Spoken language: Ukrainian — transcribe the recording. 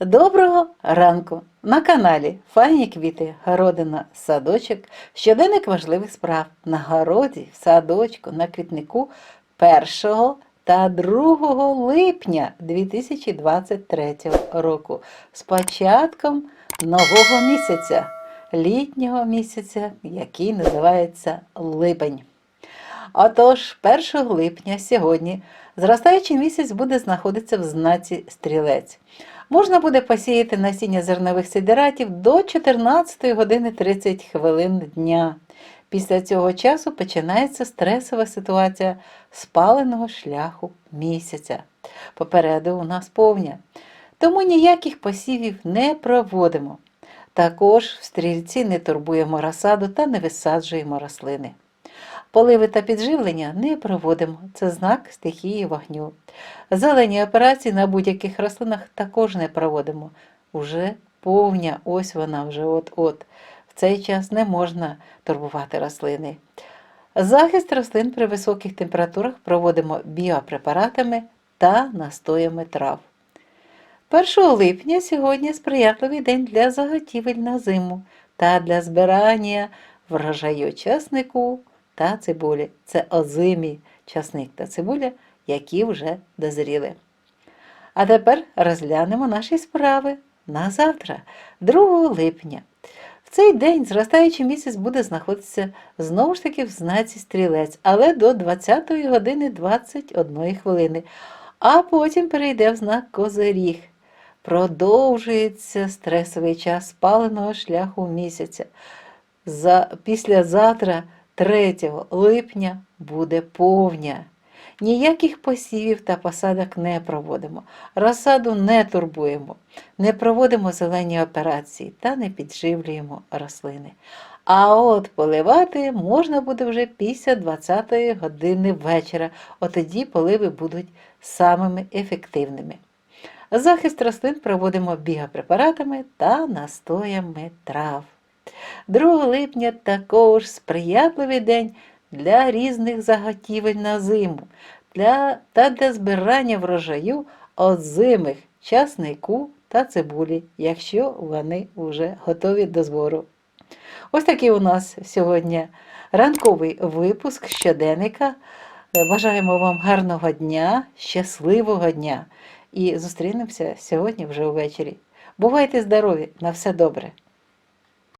Доброго ранку! На каналі Файні квіти, городина, садочок, щоденник важливих справ на городі, в садочку, на квітнику 1 та 2 липня 2023 року з початком нового місяця, літнього місяця, який називається липень. Отож, 1 липня сьогодні зростаючий місяць буде знаходитися в знаці стрілець. Можна буде посіяти насіння зернових сидератів до 14 години 30 хвилин дня. Після цього часу починається стресова ситуація спаленого шляху місяця. Попереду у нас повня. Тому ніяких посівів не проводимо. Також в стрільці не турбуємо розсаду та не висаджуємо рослини. Поливи та підживлення не проводимо. Це знак стихії вогню. Зелені операції на будь-яких рослинах також не проводимо. Уже повня, ось вона вже от-от. В цей час не можна турбувати рослини. Захист рослин при високих температурах проводимо біопрепаратами та настоями трав. 1 липня сьогодні сприятливий день для заготівель на зиму та для збирання врожаю часнику та цибулі. Це озимі часник та цибуля, які вже дозріли. А тепер розглянемо наші справи на завтра, 2 липня. В цей день зростаючий місяць буде знаходитися знову ж таки в знаці стрілець, але до 20 години 21 хвилини, а потім перейде в знак Козиріг. Продовжується стресовий час спаленого шляху місяця. За, післязавтра, 3 липня, буде повня. Ніяких посівів та посадок не проводимо, розсаду не турбуємо, не проводимо зелені операції та не підживлюємо рослини. А от поливати можна буде вже після 20-ї години вечора, от тоді поливи будуть самими ефективними. Захист рослин проводимо біопрепаратами та настоями трав. 2 липня також сприятливий день для різних заготівель на зиму для, та для збирання врожаю озимих часнику та цибулі, якщо вони вже готові до збору. Ось такий у нас сьогодні ранковий випуск щоденника. Бажаємо вам гарного дня, щасливого дня! І зустрінемося сьогодні вже увечері. Бувайте здорові! На все добре!